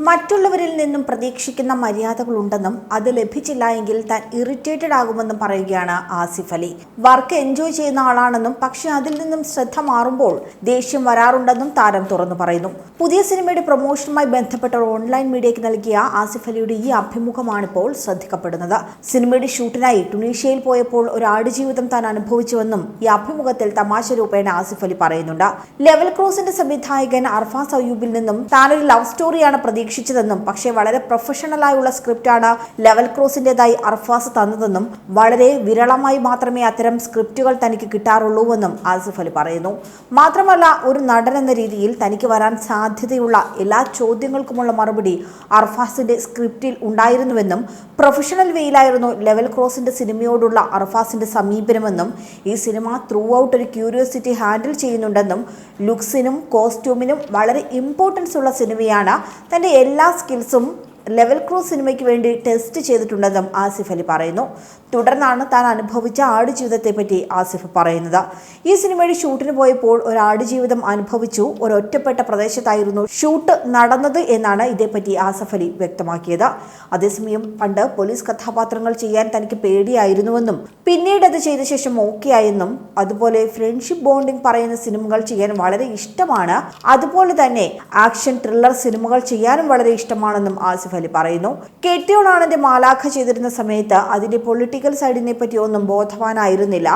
മറ്റുള്ളവരിൽ നിന്നും പ്രതീക്ഷിക്കുന്ന മര്യാദകളുണ്ടെന്നും അത് ലഭിച്ചില്ല എങ്കിൽ താൻ ഇറിറ്റേറ്റഡ് ആകുമെന്നും പറയുകയാണ് ആസിഫ് അലി. വർക്ക് എൻജോയ് ചെയ്യുന്ന ആളാണെന്നും പക്ഷെ അതിൽ നിന്നും ശ്രദ്ധ മാറുമ്പോൾ ദേഷ്യം വരാറുണ്ടെന്നും താരം തുറന്നു പറയുന്നു. പുതിയ സിനിമയുടെ പ്രൊമോഷനുമായി ബന്ധപ്പെട്ട ഓൺലൈൻ മീഡിയയ്ക്ക് നൽകിയ ആസിഫ് അലിയുടെ ഈ അഭിമുഖമാണിപ്പോൾ ശ്രദ്ധിക്കപ്പെടുന്നത്. സിനിമയുടെ ഷൂട്ടിനായി ടുണീഷ്യയിൽ പോയപ്പോൾ ഒരു ആടുജീവിതം താൻ അനുഭവിച്ചുവെന്നും ഈ അഭിമുഖത്തിൽ തമാശ രൂപേണ ആസിഫ് അലി പറയുന്നുണ്ട്. ലെവൽ ക്രോസിന്റെ സംവിധായകൻ അർഫാസ് അയ്യൂബിൽ നിന്നും താനൊരു ലവ് സ്റ്റോറിയാണ് പ്രതീക്ഷിച്ചതെന്നും പക്ഷേ വളരെ പ്രൊഫഷണലായുള്ള സ്ക്രിപ്റ്റാണ് ലെവൽ ക്രോസിന്റെതായി അർഫാസ് തന്നതെന്നും വളരെ വിരളമായി മാത്രമേ അത്തരം സ്ക്രിപ്റ്റുകൾ തനിക്ക് കിട്ടാറുള്ളൂവെന്നും ആസിഫ് അലി പറയുന്നു. മാത്രമല്ല ഒരു നടൻ എന്ന രീതിയിൽ തനിക്ക് വരാൻ സാധ്യതയുള്ള എല്ലാ ചോദ്യങ്ങൾക്കുമുള്ള മറുപടി അർഫാസിന്റെ സ്ക്രിപ്റ്റിൽ ഉണ്ടായിരുന്നുവെന്നും പ്രൊഫഷണൽ വേയിലായിരുന്നു ലെവൽ ക്രോസിന്റെ സിനിമയോടുള്ള അർഫാസിന്റെ സമീപനമെന്നും ഈ സിനിമ ത്രൂ ഔട്ട് ഒരു ക്യൂരിയോസിറ്റി ഹാൻഡിൽ ചെയ്യുന്നുണ്ടെന്നും ലുക്സിനും കോസ്റ്റ്യൂമിനും വളരെ ഇമ്പോർട്ടൻസ് ഉള്ള സിനിമയാണ് തന്റെ എല്ലാ സ്കിൽസും ലെവൽ ക്രോസ് സിനിമയ്ക്ക് വേണ്ടി ടെസ്റ്റ് ചെയ്തിട്ടുണ്ടെന്നും ആസിഫ് അലി പറയുന്നു. തുടർന്നാണ് താൻ അനുഭവിച്ച ആടുജീവിതത്തെപ്പറ്റി ആസിഫ് പറയുന്നത്. ഈ സിനിമയുടെ ഷൂട്ടിന് പോയപ്പോൾ ഒരു ആടുജീവിതം അനുഭവിച്ചു. ഒരു ഒറ്റപ്പെട്ട പ്രദേശത്തായിരുന്നു ഷൂട്ട് നടന്നത് എന്നാണ് ഇതേപ്പറ്റി ആസിഫ് അലി വ്യക്തമാക്കിയത്. അതേസമയം പണ്ട് പോലീസ് കഥാപാത്രങ്ങൾ ചെയ്യാൻ തനിക്ക് പേടിയായിരുന്നുവെന്നും പിന്നീട് അത് ചെയ്ത ശേഷം ഓക്കെ ആയെന്നും അതുപോലെ ഫ്രണ്ട്ഷിപ്പ് ബോണ്ടിംഗ് പറയുന്ന സിനിമകൾ ചെയ്യാൻ വളരെ ഇഷ്ടമാണ്. അതുപോലെ തന്നെ ആക്ഷൻ ത്രില്ലർ സിനിമകൾ ചെയ്യാനും വളരെ ഇഷ്ടമാണെന്നും ആസിഫ് അലി പറയുന്നു. കെട്ടിയോണാണെന്റെ മാലാഖ ചെയ്തിരുന്ന സമയത്ത് അതിന്റെ പൊളിറ്റിക്കൽ സൈഡിനെ പറ്റി ഒന്നും ബോധവാനായിരുന്നില്ല.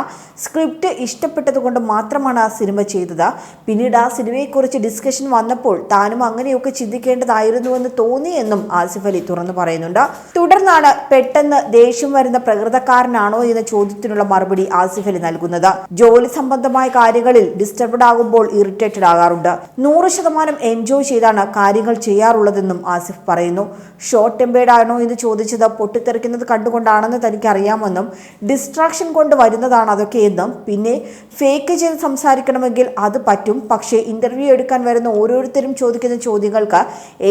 സ്ക്രിപ്റ്റ് ഇഷ്ടപ്പെട്ടതുകൊണ്ട് മാത്രമാണ് ആ സിനിമ ചെയ്തത്. പിന്നീട് ആ സിനിമയെക്കുറിച്ച് ഡിസ്കഷൻ വന്നപ്പോൾ താനും അങ്ങനെയൊക്കെ ചിന്തിക്കേണ്ടതായിരുന്നുവെന്ന് തോന്നിയെന്നും ആസിഫ് അലി തുറന്നു പറയുന്നുണ്ട്. തുടർന്നാണ് പെട്ടെന്ന് ദേഷ്യം വരുന്ന പ്രകൃതക്കാരനാണോ എന്ന ചോദ്യത്തിനുള്ള മറുപടി ആസിഫ് അലി നൽകുന്നത്. ജോലി സംബന്ധമായ കാര്യങ്ങളിൽ ഡിസ്റ്റർബ്ഡ് ആകുമ്പോൾ ഇറിറ്റേറ്റഡ് ആകാറുണ്ട്. നൂറ് ശതമാനം എൻജോയ് ചെയ്താണ് കാര്യങ്ങൾ ചെയ്യാറുള്ളതെന്നും ആസിഫ് പറയുന്നു. ഷോർട്ട് ടെമ്പേർഡ് ആണോ എന്ന് ചോദിച്ചത് പൊട്ടിത്തെറിക്കുന്നത് കണ്ടുകൊണ്ടാണെന്ന് തനിക്ക് അറിയാമെന്നും ഡിസ്ട്രാക്ഷൻ കൊണ്ട് വരുന്നതാണ് അതൊക്കെ എന്നും പിന്നെ ഫേക്ക് ചെയ്ത് സംസാരിക്കണമെങ്കിൽ അത് പറ്റും പക്ഷേ ഇന്റർവ്യൂ എടുക്കാൻ വരുന്ന ഓരോരുത്തരും ചോദിക്കുന്ന ചോദ്യങ്ങൾക്ക്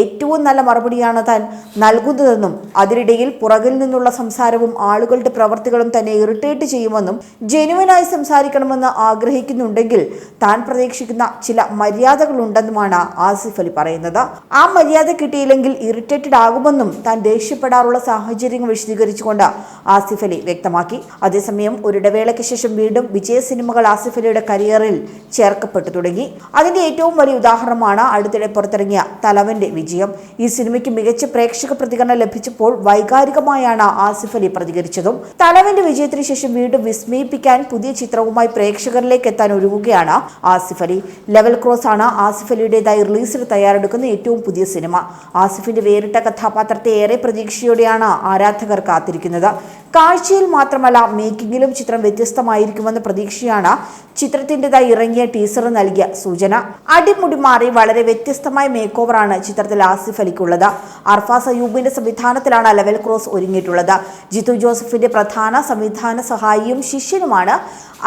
ഏറ്റവും നല്ല മറുപടിയാണ് താൻ നൽകുന്നതെന്നും അതിനിടയിൽ പുറകിൽ നിന്നുള്ള സംസാരവും ആളുകളുടെ പ്രവർത്തികളും തന്നെ ഇറിറ്റേറ്റ് ചെയ്യുമെന്നും ജെനുവനായി സംസാരിക്കണമെന്ന് ആഗ്രഹിക്കുന്നുണ്ടെങ്കിൽ താൻ പ്രതീക്ഷിക്കുന്ന ചില മര്യാദകളുണ്ടെന്നുമാണ് ആസിഫ് അലി പറയുന്നത്. ആ മര്യാദ കിട്ടിയില്ലെങ്കിൽ ഇറിറ്റേറ്റഡ് ആകുമെന്നും താൻ ദേഷ്യപ്പെടാറുള്ള സാഹചര്യങ്ങൾ വിശദീകരിച്ചുകൊണ്ട് ആസിഫ് അലി വ്യക്തമാക്കി. അതേസമയം ഒരിടവേളയ്ക്ക് ശേഷം വീണ്ടും വിജയ സിനിമകൾ ആസിഫ് അലിയുടെ കരിയറിൽ ചേർക്കപ്പെട്ടു തുടങ്ങി. അതിന്റെ ഏറ്റവും വലിയ ഉദാഹരണമാണ് അടുത്തിടെ പുറത്തിറങ്ങിയ തലവന്റെ വിജയം. ഈ സിനിമയ്ക്ക് മികച്ച പ്രേക്ഷക പ്രതികരണം ലഭിച്ചപ്പോൾ വൈകാരികമായാണ് ആസിഫ് അലി പ്രതികരിച്ചതും. തലവന്റെ വിജയത്തിന് ശേഷം വീണ്ടും വിസ്മയിപ്പിക്കാൻ പുതിയ ചിത്രവുമായി പ്രേക്ഷകരിലേക്ക് എത്താൻ ഒരുങ്ങുകയാണ് ആസിഫ് അലി. ലെവൽ ക്രോസ് ആണ് ആസിഫ് അലിയുടേതായി റിലീസിന് തയ്യാറെടുക്കുന്ന ഏറ്റവും പുതിയ സിനിമ. ആസിഫിന്റെ വേറിട്ട കഥാപാത്രത്തെ ഏറെ പ്രതീക്ഷയോടെയാണ് ആരാധകർ കാത്തിരിക്കുന്നത്. കാഴ്ചയിൽ മാത്രമല്ല മേക്കിങ്ങിലും ചിത്രം വ്യത്യസ്തമായിരിക്കുമെന്ന പ്രതീക്ഷയാണ് ചിത്രത്തിന്റെതായി ഇറങ്ങിയ ടീസർ നൽകിയ സൂചന. അടിമുടി മാറി വളരെ വ്യത്യസ്തമായ മേക്ക് ഓവറാണ് ചിത്രത്തിൽ ആസിഫ് അലിക്കുള്ളത്. അർഫാസ് അയൂബിന്റെ സംവിധാനത്തിലാണ് ലെവൽ ക്രോസ് ഒരുങ്ങിയിട്ടുള്ളത്. ജിത്തു ജോസഫിന്റെ പ്രധാന സംവിധാന സഹായിയും ശിഷ്യനുമാണ്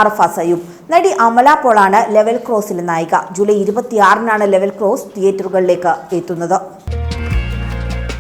അർഫാസ് അയൂബ് നടി അമല പോളാണ് ലെവൽ ക്രോസിലെ നായിക. ജൂലൈ ഇരുപത്തിയാറിനാണ് ലെവൽ ക്രോസ് തിയേറ്ററുകളിലേക്ക് എത്തുന്നത്.